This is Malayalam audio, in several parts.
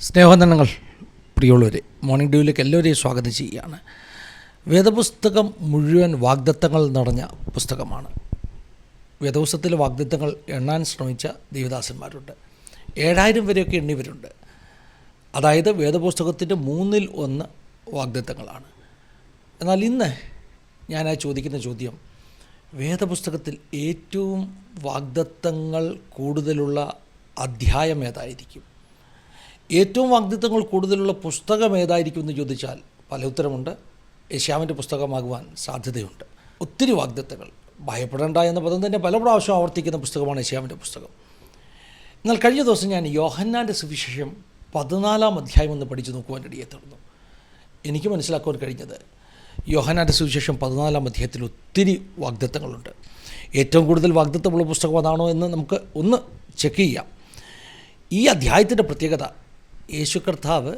സ്നേഹവന്ദനങ്ങൾ പ്രിയമുള്ളവരെ മോർണിംഗ് ഡ്യൂവിലേക്ക് എല്ലാവരെയും സ്വാഗതം ചെയ്യുകയാണ്. വേദപുസ്തകം മുഴുവൻ വാഗ്ദത്തങ്ങൾ നിറഞ്ഞ പുസ്തകമാണ്. വേദപുസ്തകത്തിലെ വാഗ്ദത്തങ്ങൾ എണ്ണാൻ ശ്രമിച്ച ദേവദാസന്മാരുണ്ട്. ഏഴായിരം വരെയൊക്കെ എണ്ണിവരുണ്ട് അതായത് വേദപുസ്തകത്തിന്റെ മൂന്നിൽ ഒന്ന് വാഗ്ദത്തങ്ങളാണ്. എന്നാൽ ഇന്ന് ഞാൻ ആ ചോദിക്കുന്ന ചോദ്യം വേദപുസ്തകത്തിൽ ഏറ്റവും വാഗ്ദത്തങ്ങൾ കൂടുതലുള്ള അധ്യായം ഏതായിരിക്കും? ഏറ്റവും വാഗ്ദത്തങ്ങൾ കൂടുതലുള്ള പുസ്തകം ഏതായിരിക്കും എന്ന് ചോദിച്ചാൽ പല ഉത്തരമുണ്ട്. യശ്യാമിന്റെ പുസ്തകമാകുവാൻ സാധ്യതയുണ്ട്. ഒത്തിരി വാഗ്ദത്തങ്ങൾ. ഭയപ്പെടേണ്ട എന്ന പദം തന്നെ പല പ്രാവശ്യം ആവർത്തിക്കുന്ന പുസ്തകമാണ് യശ്യാമിന്റെ പുസ്തകം. എന്നാൽ കഴിഞ്ഞ ദിവസം ഞാൻ യോഹന്നാന്റെ സുവിശേഷം പതിനാലാം അധ്യായം ഒന്ന് പഠിച്ചു നോക്കുവാൻ ഇടയെ തുടർന്നു. എനിക്ക് മനസ്സിലാക്കുവാൻ കഴിഞ്ഞത് യോഹനാന്റെ സുവിശേഷം പതിനാലാം അധ്യായത്തിൽ ഒത്തിരി വാഗ്ദത്തങ്ങളുണ്ട്. ഏറ്റവും കൂടുതൽ വാഗ്ദത്തമുള്ള പുസ്തകം അതാണോ എന്ന് നമുക്ക് ഒന്ന് ചെക്ക് ചെയ്യാം. ഈ അധ്യായത്തിന്റെ പ്രത്യേകത യേശു കർത്താവ്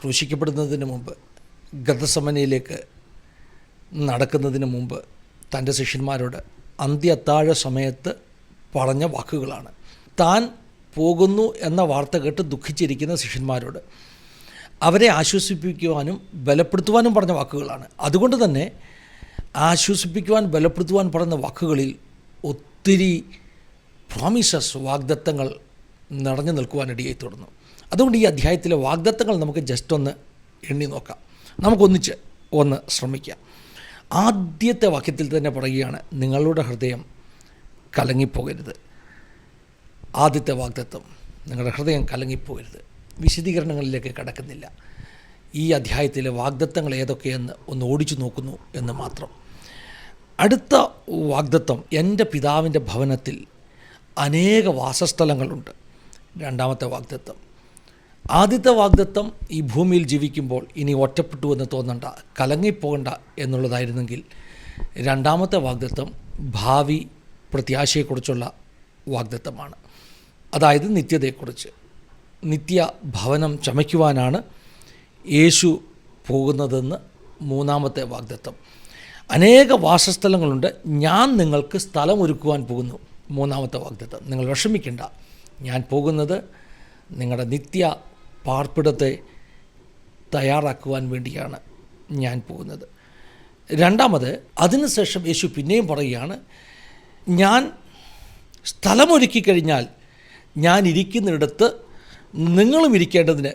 ക്രൂശിക്കപ്പെടുന്നതിന് മുമ്പ് ഗതസമനയിലേക്ക് നടക്കുന്നതിന് മുമ്പ് തന്റെ ശിഷ്യന്മാരോട് അന്ത്യ അത്താഴ സമയത്ത് പറഞ്ഞ വാക്കുകളാണ്. താൻ പോകുന്നു എന്ന വാർത്ത കേട്ട് ദുഃഖിച്ചിരിക്കുന്ന ശിഷ്യന്മാരോട് അവരെ ആശ്വസിപ്പിക്കുവാനും ബലപ്പെടുത്തുവാനും പറഞ്ഞ വാക്കുകളാണ്. അതുകൊണ്ട് തന്നെ ആശ്വസിപ്പിക്കുവാൻ ബലപ്പെടുത്തുവാൻ പറഞ്ഞ വാക്കുകളിൽ ഒത്തിരി പ്രോമിസസ് വാഗ്ദത്തങ്ങൾ നിറഞ്ഞു നിൽക്കുവാനിടയായി തുടർന്നു. അതുകൊണ്ട് ഈ അധ്യായത്തിലെ വാഗ്ദത്തങ്ങൾ നമുക്ക് ജസ്റ്റ് ഒന്ന് എണ്ണി നോക്കാം. നമുക്കൊന്നിച്ച് ഒന്ന് ശ്രമിക്കാം. ആദ്യത്തെ വാക്യത്തിൽ തന്നെ പറയുകയാണ് നിങ്ങളുടെ ഹൃദയം കലങ്ങിപ്പോകരുത്. ആദ്യത്തെ വാഗ്ദത്വം നിങ്ങളുടെ ഹൃദയം കലങ്ങിപ്പോകരുത്. വിശദീകരണങ്ങളിലേക്ക് കടക്കുന്നില്ല. ഈ അധ്യായത്തിലെ വാഗ്ദത്തങ്ങൾ ഏതൊക്കെയെന്ന് ഒന്ന് ഓടിച്ചു നോക്കുന്നു എന്ന് മാത്രം. അടുത്ത വാഗ്ദത്വം എന്റെ പിതാവിന്റെ ഭവനത്തിൽ അനേക വാസസ്ഥലങ്ങളുണ്ട്. രണ്ടാമത്തെ വാഗ്ദത്വം ആദ്യത്തെ വാഗ്ദത്വം ഈ ഭൂമിയിൽ ജീവിക്കുമ്പോൾ ഇനി ഒറ്റപ്പെട്ടു എന്ന് തോന്നണ്ട കലങ്ങിപ്പോകണ്ട എന്നുള്ളതായിരുന്നെങ്കിൽ രണ്ടാമത്തെ വാഗ്ദത്വം ഭാവി പ്രത്യാശയെക്കുറിച്ചുള്ള വാഗ്ദത്വമാണ് അതായത് നിത്യതയെക്കുറിച്ച്. നിത്യ ഭവനം ചമയ്ക്കുവാനാണ് യേശു പോകുന്നതെന്ന് മൂന്നാമത്തെ വാഗ്ദത്വം അനേക വാസസ്ഥലങ്ങളുണ്ട്. ഞാൻ നിങ്ങൾക്ക് സ്ഥലം ഒരുക്കുവാൻ പോകുന്നു. മൂന്നാമത്തെ വാഗ്ദത്വം നിങ്ങൾ വിഷമിക്കേണ്ട. ഞാൻ പോകുന്നത് നിങ്ങളുടെ നിത്യ പാർപ്പിടത്തെ തയ്യാറാക്കുവാൻ വേണ്ടിയാണ് ഞാൻ പോകുന്നത്. രണ്ടാമത് അതിനുശേഷം യേശു പിന്നെയും പറയുകയാണ് ഞാൻ സ്ഥലമൊരുക്കി കഴിഞ്ഞാൽ ഞാൻ ഇരിക്കുന്നിടത്ത് നിങ്ങളും ഇരിക്കേണ്ടതിന്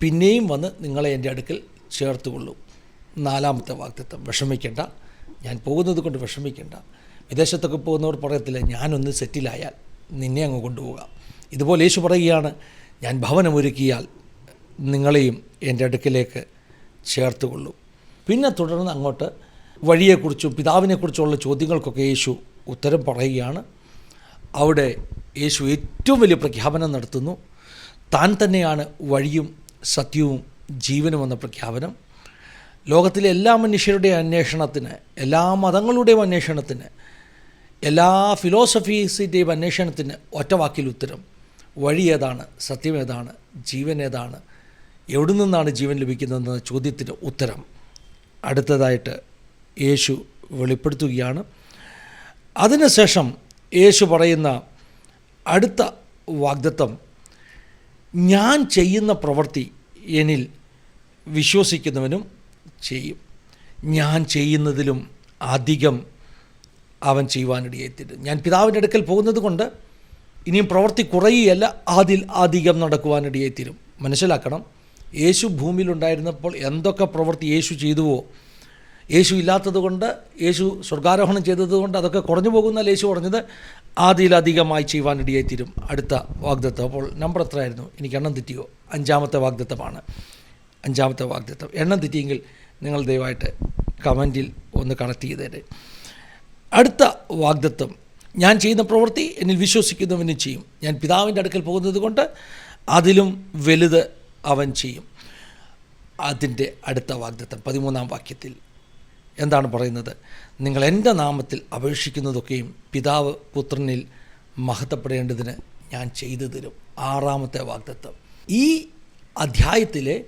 പിന്നെയും വന്ന് നിങ്ങളെ എന്റെ അടുക്കൽ ചേർത്തുകൊള്ളും. നാലാമത്തെ വാക്തത്വം വിഷമിക്കേണ്ട ഞാൻ പോകുന്നത് കൊണ്ട് വിഷമിക്കേണ്ട. വിദേശത്തൊക്കെ പോകുന്നവർ പറയത്തില്ല ഞാനൊന്ന് സെറ്റിലായാൽ നിന്നെ അങ്ങ് കൊണ്ടുപോകാം. ഇതുപോലെ യേശു പറയുകയാണ് ഞാൻ ഭവനമൊരുക്കിയാൽ നിങ്ങളെയും എന്റെ അടുക്കിലേക്ക് ചേർത്തുകൊള്ളും. പിന്നെ തുടർന്ന് അങ്ങോട്ട് വഴിയെക്കുറിച്ചും പിതാവിനെക്കുറിച്ചുള്ള ചോദ്യങ്ങൾക്കൊക്കെ യേശു ഉത്തരം പറയുകയാണ്. അവിടെ യേശു ഏറ്റവും വലിയ പ്രഖ്യാപനം നടത്തുന്നു. താൻ തന്നെയാണ് വഴിയും സത്യവും ജീവനും എന്ന പ്രഖ്യാപനം. ലോകത്തിലെ എല്ലാ മനുഷ്യരുടെയും അന്വേഷണത്തിന് എല്ലാ മതങ്ങളുടെയും അന്വേഷണത്തിന് എല്ലാ ഫിലോസഫീസിന്റെയും അന്വേഷണത്തിന് ഒറ്റ വാക്കിൽ ഉത്തരം. വഴി ഏതാണ്? സത്യം ഏതാണ്? ജീവൻ ഏതാണ്? എവിടെ നിന്നാണ് ജീവൻ ലഭിക്കുന്നതെന്ന ചോദ്യത്തിന് ഉത്തരം അടുത്തതായിട്ട് യേശു വെളിപ്പെടുത്തുകയാണ്. അതിനുശേഷം യേശു പറയുന്ന അടുത്ത വാഗ്ദത്വം ഞാൻ ചെയ്യുന്ന പ്രവൃത്തി എന്നിൽ വിശ്വസിക്കുന്നവനും ചെയ്യും. ഞാൻ ചെയ്യുന്നതിലും അധികം അവൻ ചെയ്യുവാനിടയായിത്തീരും. ഞാൻ പിതാവിന്റെ അടുക്കൽ പോകുന്നത് കൊണ്ട് ഇനിയും പ്രവൃത്തി കുറയുകയല്ല അതിൽ അധികം നടക്കുവാനിടയെത്തിരും മനസ്സിലാക്കണം. യേശു ഭൂമിയിലുണ്ടായിരുന്നപ്പോൾ എന്തൊക്കെ പ്രവൃത്തി യേശു ചെയ്തുവോ? യേശു ഇല്ലാത്തത് കൊണ്ട് യേശു സ്വർഗാരോഹണം ചെയ്തത് കൊണ്ട് അതൊക്കെ കുറഞ്ഞു പോകുന്നാൽ യേശു പറഞ്ഞത് അതിലധികമായി ചെയ്യുവാനിടയെത്തിരും അടുത്ത വാഗ്ദത്വം അപ്പോൾ നമ്പർ എത്രയായിരുന്നു? എനിക്ക് എണ്ണം തെറ്റിയോ? അഞ്ചാമത്തെ വാഗ്ദത്വമാണ് അഞ്ചാമത്തെ വാഗ്ദത്വം എണ്ണം തെറ്റിയെങ്കിൽ നിങ്ങൾ ദയവായിട്ട് കമന്റിൽ ഒന്ന് കണക്ട് ചെയ്തേരെ. അടുത്ത വാഗ്ദത്വം ഞാൻ ചെയ്യുന്ന പ്രവൃത്തി എന്നിൽ വിശ്വസിക്കുന്നവനും ചെയ്യും. ഞാൻ പിതാവിന്റെ അടുക്കൽ പോകുന്നത് കൊണ്ട് അതിലും വലുത് അവൻ ചെയ്യും. അതിന്റെ അടുത്ത വാഗ്ദത്തം പതിമൂന്നാം വാക്യത്തിൽ എന്താണ് പറയുന്നത്? നിങ്ങൾ എന്റെ നാമത്തിൽ അപേക്ഷിക്കുന്നതൊക്കെയും പിതാവ് പുത്രനിൽ മഹത്വപ്പെടേണ്ടതിന് ഞാൻ ചെയ്തു തരും. ആറാമത്തെ വാഗ്ദത്വം ഈ അധ്യായത്തിലെ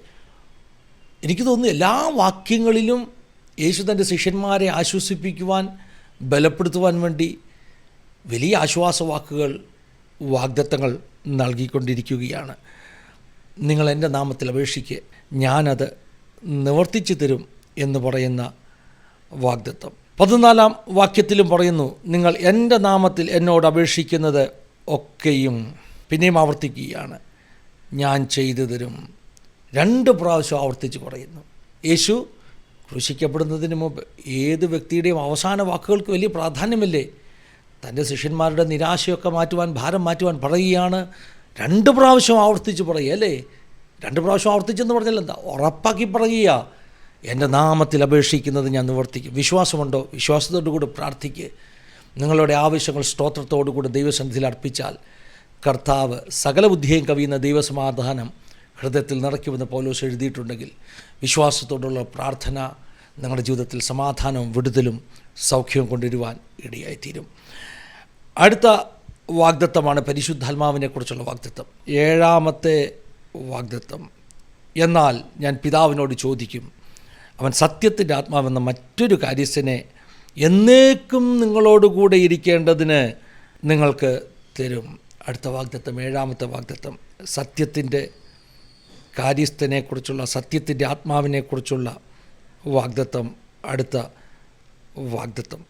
എനിക്ക് തോന്നുന്നു എല്ലാ വാക്യങ്ങളിലും യേശു തന്റെ ശിഷ്യന്മാരെ ആശ്വസിപ്പിക്കുവാൻ ബലപ്പെടുത്തുവാൻ വേണ്ടി വലിയ ആശ്വാസവാക്കുകൾ വാഗ്ദത്തങ്ങൾ നൽകിക്കൊണ്ടിരിക്കുകയാണ്. നിങ്ങൾ എന്റെ നാമത്തിൽ അപേക്ഷിക്കുക ഞാനത് നിവർത്തിച്ചു തരും എന്ന് പറയുന്ന വാഗ്ദത്വം പതിനാലാം വാക്യത്തിലും പറയുന്നു നിങ്ങൾ എന്റെ നാമത്തിൽ എന്നോട് അപേക്ഷിക്കുന്നത് ഒക്കെയും പിന്നെയും ആവർത്തിക്കുകയാണ്. ഞാൻ ചെയ്തു തരും. രണ്ട് പ്രാവശ്യം ആവർത്തിച്ച് പറയുന്നു. യേശു ക്രൂശിക്കപ്പെടുന്നതിന് മുമ്പ് ഏത് വ്യക്തിയുടെയും അവസാന വാക്കുകൾക്ക് വലിയ പ്രാധാന്യമില്ലേ? തന്റെ ശിഷ്യന്മാരുടെ നിരാശയൊക്കെ മാറ്റുവാൻ ഭാരം മാറ്റുവാൻ പറയുകയാണ് രണ്ട് പ്രാവശ്യം ആവർത്തിച്ച് പറയുക അല്ലേ? രണ്ട് പ്രാവശ്യം ആവർത്തിച്ചെന്ന് പറഞ്ഞാൽ എന്താ? ഉറപ്പാക്കി പറയുക. എന്റെ നാമത്തിൽ അപേക്ഷിക്കുന്നത് ഞാൻ നിവർത്തിക്കും. വിശ്വാസമുണ്ടോ? വിശ്വാസത്തോടു കൂടി പ്രാർത്ഥിക്കുക നിങ്ങളുടെ ആവശ്യങ്ങൾ സ്തോത്രത്തോടുകൂടി ദൈവസന്നിധിയിൽ അർപ്പിച്ചാൽ കർത്താവ് സകല ബുദ്ധിയും കവിയുന്ന ദൈവസമാധാനം ഹൃദയത്തിൽ നിറയ്ക്കുമെന്ന് പൗലോസ് എഴുതിയിട്ടുണ്ടെങ്കിൽ വിശ്വാസത്തോടുള്ള പ്രാർത്ഥന നിങ്ങളുടെ ജീവിതത്തിൽ സമാധാനവും വിടുതലും സൗഖ്യവും കൊണ്ടുവരുവാൻ ഇടയായിത്തീരും. അടുത്ത വാഗ്ദത്തമാണ് പരിശുദ്ധാത്മാവിനെക്കുറിച്ചുള്ള വാഗ്ദത്തം. ഏഴാമത്തെ വാഗ്ദത്തം എന്നാൽ ഞാൻ പിതാവിനോട് ചോദിക്കും അവൻ സത്യത്തിന്റെ ആത്മാവെന്ന മറ്റൊരു കാര്യസ്ഥനെ എന്നേക്കും നിങ്ങളോടുകൂടെ ഇരിക്കേണ്ടതിന് നിങ്ങൾക്ക് തരും. അടുത്ത വാഗ്ദത്തം ഏഴാമത്തെ വാഗ്ദത്തം സത്യത്തിന്റെ കാര്യസ്ഥനെക്കുറിച്ചുള്ള സത്യത്തിന്റെ ആത്മാവിനെക്കുറിച്ചുള്ള വാഗ്ദത്തം. അടുത്ത വാഗ്ദത്തം.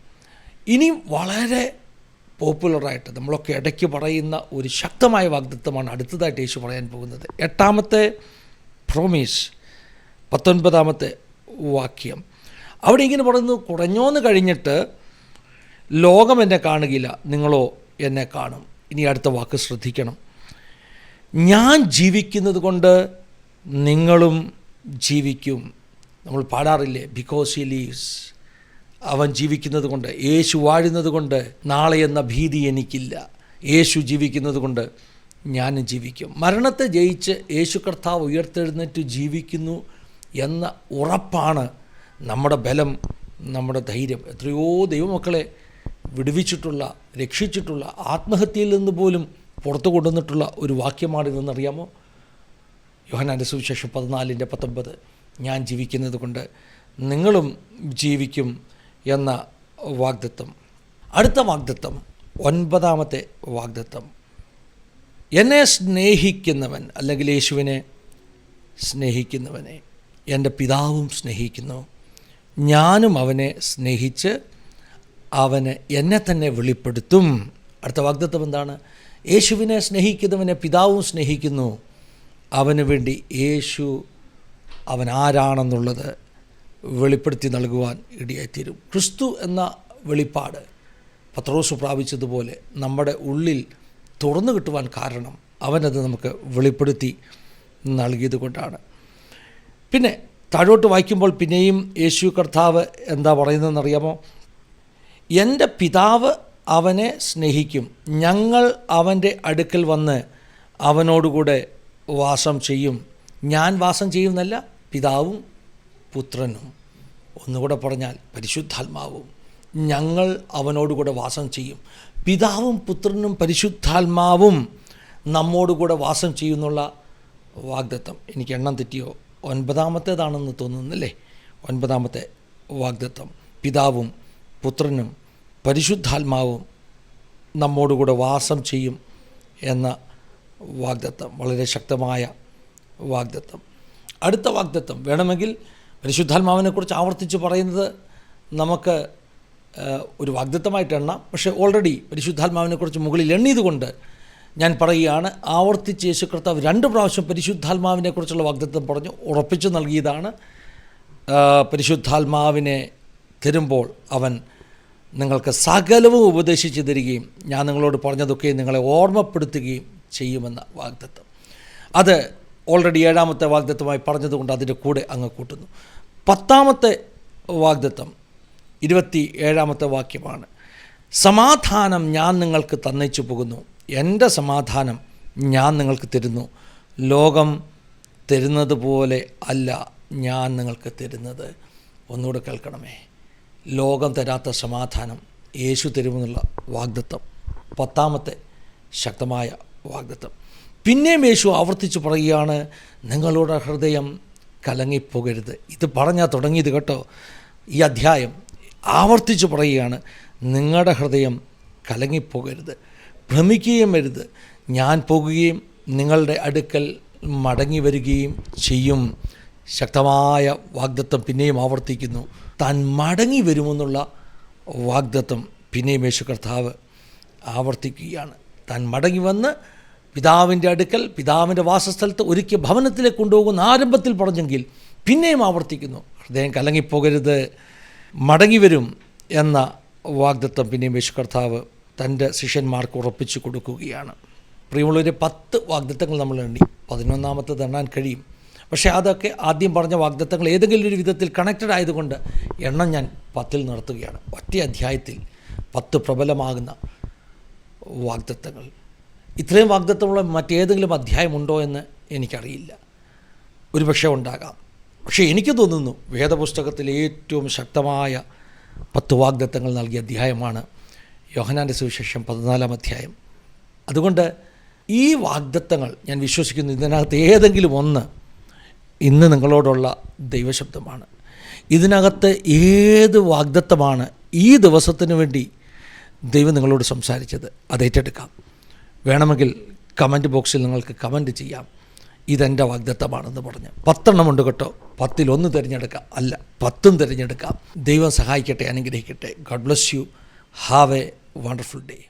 ഇനി വളരെ പോപ്പുലറായിട്ട് നമ്മളൊക്കെ ഇടയ്ക്ക് പറയുന്ന ഒരു ശക്തമായ വാഗ്ദത്വമാണ് അടുത്തതായിട്ട് യേശു പറയാൻ പോകുന്നത്. എട്ടാമത്തെ പ്രോമീസ് പത്തൊൻപതാമത്തെ വാക്യം. അവിടെ ഇങ്ങനെ പറയുന്നു കുറഞ്ഞോന്ന് കഴിഞ്ഞിട്ട് ലോകം എന്നെ കാണുകയില്ല നിങ്ങളോ എന്നെ കാണും. ഇനി അടുത്ത വാക്ക് ശ്രദ്ധിക്കണം. ഞാൻ ജീവിക്കുന്നത് കൊണ്ട് നിങ്ങളും ജീവിക്കും. നമ്മൾ പാടാറില്ലേ? ബിക്കോസ് ഹി ലീവ്സ് അവൻ ജീവിക്കുന്നത് കൊണ്ട് യേശു വാഴുന്നത് കൊണ്ട് നാളെ എന്ന ഭീതി എനിക്കില്ല. യേശു ജീവിക്കുന്നത് കൊണ്ട് ഞാനും ജീവിക്കും. മരണത്തെ ജയിച്ച് യേശു കർത്താവ് ഉയർത്തെഴുന്നേറ്റ് ജീവിക്കുന്നു എന്ന ഉറപ്പാണ് നമ്മുടെ ബലം നമ്മുടെ ധൈര്യം. എത്രയോ ദൈവമക്കളെ വിടുവിച്ചിട്ടുള്ള രക്ഷിച്ചിട്ടുള്ള ആത്മഹത്യയിൽ നിന്ന് പോലും പുറത്തു കൊണ്ടുവന്നിട്ടുള്ള ഒരു വാക്യമാണിതെന്നറിയാമോ യോഹനാന്റെ സുവിശേഷം പതിനാലിന്റെ പത്തൊമ്പത്. ഞാൻ ജീവിക്കുന്നത് കൊണ്ട് നിങ്ങളും ജീവിക്കും എന്ന വാഗ്ദത്വം അടുത്ത വാഗ്ദത്വം ഒൻപതാമത്തെ വാഗ്ദത്വം എന്നെ സ്നേഹിക്കുന്നവൻ അല്ലെങ്കിൽ യേശുവിനെ സ്നേഹിക്കുന്നവനെ എന്റെ പിതാവും സ്നേഹിക്കുന്നു. ഞാനും അവനെ സ്നേഹിച്ച് അവന് എന്നെ തന്നെ വെളിപ്പെടുത്തും. അടുത്ത വാഗ്ദത്വം എന്താണ്? യേശുവിനെ സ്നേഹിക്കുന്നവനെ പിതാവും സ്നേഹിക്കുന്നു. അവന് വേണ്ടി യേശു അവൻ ആരാണെന്നുള്ളത് വെളിപ്പെടുത്തി നൽകുവാൻ ഇടയായിത്തീരും. ക്രിസ്തു എന്ന വെളിപ്പാട് പത്രോസ് പ്രാപിച്ചതുപോലെ നമ്മുടെ ഉള്ളിൽ തുറന്നു കിട്ടുവാൻ കാരണം അവനത് നമുക്ക് വെളിപ്പെടുത്തി നൽകിയത് കൊണ്ടാണ്. പിന്നെ താഴോട്ട് വായിക്കുമ്പോൾ പിന്നെയും യേശു കർത്താവ് എന്താ പറയുന്നതെന്നറിയാമോ? എന്റെ പിതാവ് അവനെ സ്നേഹിക്കും. ഞങ്ങൾ അവന്റെ അടുക്കൽ വന്ന് അവനോടുകൂടെ വാസം ചെയ്യും. ഞാൻ വാസം ചെയ്യുന്നല്ല പിതാവും പുത്രനും ഒന്നുകൂടെ പറഞ്ഞാൽ പരിശുദ്ധാത്മാവും. ഞങ്ങൾ അവനോടുകൂടെ വാസം ചെയ്യും. പിതാവും പുത്രനും പരിശുദ്ധാത്മാവും നമ്മോടുകൂടെ വാസം ചെയ്യുന്നുള്ള വാഗ്ദത്തം. എനിക്ക് എണ്ണം തെറ്റിയോ? ഒൻപതാമത്തേതാണെന്ന് തോന്നുന്നല്ലേ? ഒൻപതാമത്തെ വാഗ്ദത്തം. പിതാവും പുത്രനും പരിശുദ്ധാത്മാവും നമ്മോടുകൂടെ വാസം ചെയ്യും എന്ന വാഗ്ദത്തം. വളരെ ശക്തമായ വാഗ്ദത്തം. അടുത്ത വാഗ്ദത്തം വേണമെങ്കിൽ പരിശുദ്ധാത്മാവിനെക്കുറിച്ച് ആവർത്തിച്ച് പറയുന്നത് നമുക്ക് ഒരു വാഗ്ദത്തമായിട്ട് എണ്ണാം. പക്ഷേ ഓൾറെഡി പരിശുദ്ധാത്മാവിനെക്കുറിച്ച് മുകളിൽ എണ്ണിയതുകൊണ്ട് ഞാൻ പറയുകയാണ് ആവർത്തിച്ച് യേശു കർത്താവ് രണ്ട് പ്രാവശ്യം പരിശുദ്ധാത്മാവിനെക്കുറിച്ചുള്ള വാഗ്ദത്തം പറഞ്ഞു ഉറപ്പിച്ചു നൽകിയതാണ്. പരിശുദ്ധാത്മാവിനെ തരുമ്പോൾ അവൻ നിങ്ങൾക്ക് സകലവും ഉപദേശിച്ച് തരികയും ഞാൻ നിങ്ങളോട് പറഞ്ഞതൊക്കെ നിങ്ങളെ ഓർമ്മപ്പെടുത്തുകയും ചെയ്യുമെന്ന വാഗ്ദത്തം. അത് ഓൾറെഡി ഏഴാമത്തെ വാഗ്ദത്തമായി പറഞ്ഞതുകൊണ്ട് അതിന്റെ കൂടെ അങ്ങ് കൂട്ടുന്നു. പത്താമത്തെ വാഗ്ദത്തം ഇരുപത്തി ഏഴാമത്തെ വാക്യമാണ്. സമാധാനം ഞാൻ നിങ്ങൾക്ക് തന്നയിച്ചു പോകുന്നു. എന്റെ സമാധാനം ഞാൻ നിങ്ങൾക്ക് തരുന്നു. ലോകം തരുന്നത് പോലെ അല്ല ഞാൻ നിങ്ങൾക്ക് തരുന്നത്. ഒന്നുകൂടെ കേൾക്കണമേ. ലോകം തരാത്ത സമാധാനം യേശു തരുമെന്നുള്ള വാഗ്ദത്വം പത്താമത്തെ ശക്തമായ വാഗ്ദത്തം. പിന്നെയും യേശു ആവർത്തിച്ച് പറയുകയാണ് നിങ്ങളുടെ ഹൃദയം കലങ്ങിപ്പോകരുത്. ഇത് പറഞ്ഞാൽ തുടങ്ങിയത് കേട്ടോ. ഈ അധ്യായം ആവർത്തിച്ച് പറയുകയാണ് നിങ്ങളുടെ ഹൃദയം കലങ്ങിപ്പോകരുത് ഭ്രമിക്കുകയും വരുത് ഞാൻ പോകുകയും നിങ്ങളുടെ അടുക്കൽ മടങ്ങി വരികയും ചെയ്യും. ശക്തമായ വാഗ്ദത്വം പിന്നെയും ആവർത്തിക്കുന്നു. താൻ മടങ്ങി വരുമെന്നുള്ള വാഗ്ദത്വം പിന്നെയും യേശു കർത്താവ് ആവർത്തിക്കുകയാണ്. താൻ മടങ്ങി വന്ന് പിതാവിന്റെ അടുക്കൽ പിതാവിന്റെ വാസസ്ഥലത്ത് ഒരുക്കിയ ഭവനത്തിലേക്ക് കൊണ്ടുപോകുന്ന ആരംഭത്തിൽ പറഞ്ഞെങ്കിൽ പിന്നെയും ആവർത്തിക്കുന്നു. ഹൃദയം കലങ്ങിപ്പോകരുത് മടങ്ങി വരും എന്ന വാഗ്ദത്വം പിന്നെയും യേശു കർത്താവ് തന്റെ ശിഷ്യന്മാർക്ക് ഉറപ്പിച്ചു കൊടുക്കുകയാണ്. പ്രിയമുള്ളവരെ പത്ത് വാഗ്ദത്തങ്ങൾ നമ്മൾ എണ്ണി. പതിനൊന്നാമത്തെ എണ്ണാൻ കഴിയും. പക്ഷേ അതൊക്കെ ആദ്യം പറഞ്ഞ വാഗ്ദത്തങ്ങൾ ഏതെങ്കിലും ഒരു വിധത്തിൽ കണക്റ്റഡ് ആയതുകൊണ്ട് എണ്ണം ഞാൻ പത്തിൽ നടത്തുകയാണ് ഒറ്റ അധ്യായത്തിൽ പത്ത് പ്രബലമാകുന്ന വാഗ്ദത്തങ്ങൾ. ഇത്രയും വാഗ്ദത്തമുള്ള മറ്റേതെങ്കിലും അധ്യായമുണ്ടോ എന്ന് എനിക്കറിയില്ല. ഒരുപക്ഷെ ഉണ്ടാകാം. പക്ഷേ എനിക്ക് തോന്നുന്നു വേദപുസ്തകത്തിൽ ഏറ്റവും ശക്തമായ പത്ത് വാഗ്ദത്തങ്ങൾ നൽകിയ അധ്യായമാണ് യോഹനാന്റെ സുവിശേഷം പതിനാലാം അധ്യായം. അതുകൊണ്ട് ഈ വാഗ്ദത്തങ്ങൾ ഞാൻ വിശ്വസിക്കുന്നു ഇതിനകത്ത് ഏതെങ്കിലും ഒന്ന് ഇന്ന് നിങ്ങളോടുള്ള ദൈവശബ്ദമാണ്. ഇതിനകത്ത് ഏത് വാഗ്ദത്തമാണ് ഈ ദിവസത്തിന് വേണ്ടി ദൈവം നിങ്ങളോട് സംസാരിച്ചത് അത് ഏറ്റെടുക്കാം വേണമെങ്കിൽ കമന്റ് ബോക്സിൽ നിങ്ങൾക്ക് കമന്റ് ചെയ്യാം. ഇതെന്റെ വാഗ്ദത്തമാണെന്ന് പറഞ്ഞ്. പത്തെണ്ണം ഉണ്ട് കേട്ടോ. പത്തിലൊന്ന് തിരഞ്ഞെടുക്കാം. അല്ല പത്തും തിരഞ്ഞെടുക്കാം. ദൈവം സഹായിക്കട്ടെ അനുഗ്രഹിക്കട്ടെ. God bless you have a wonderful day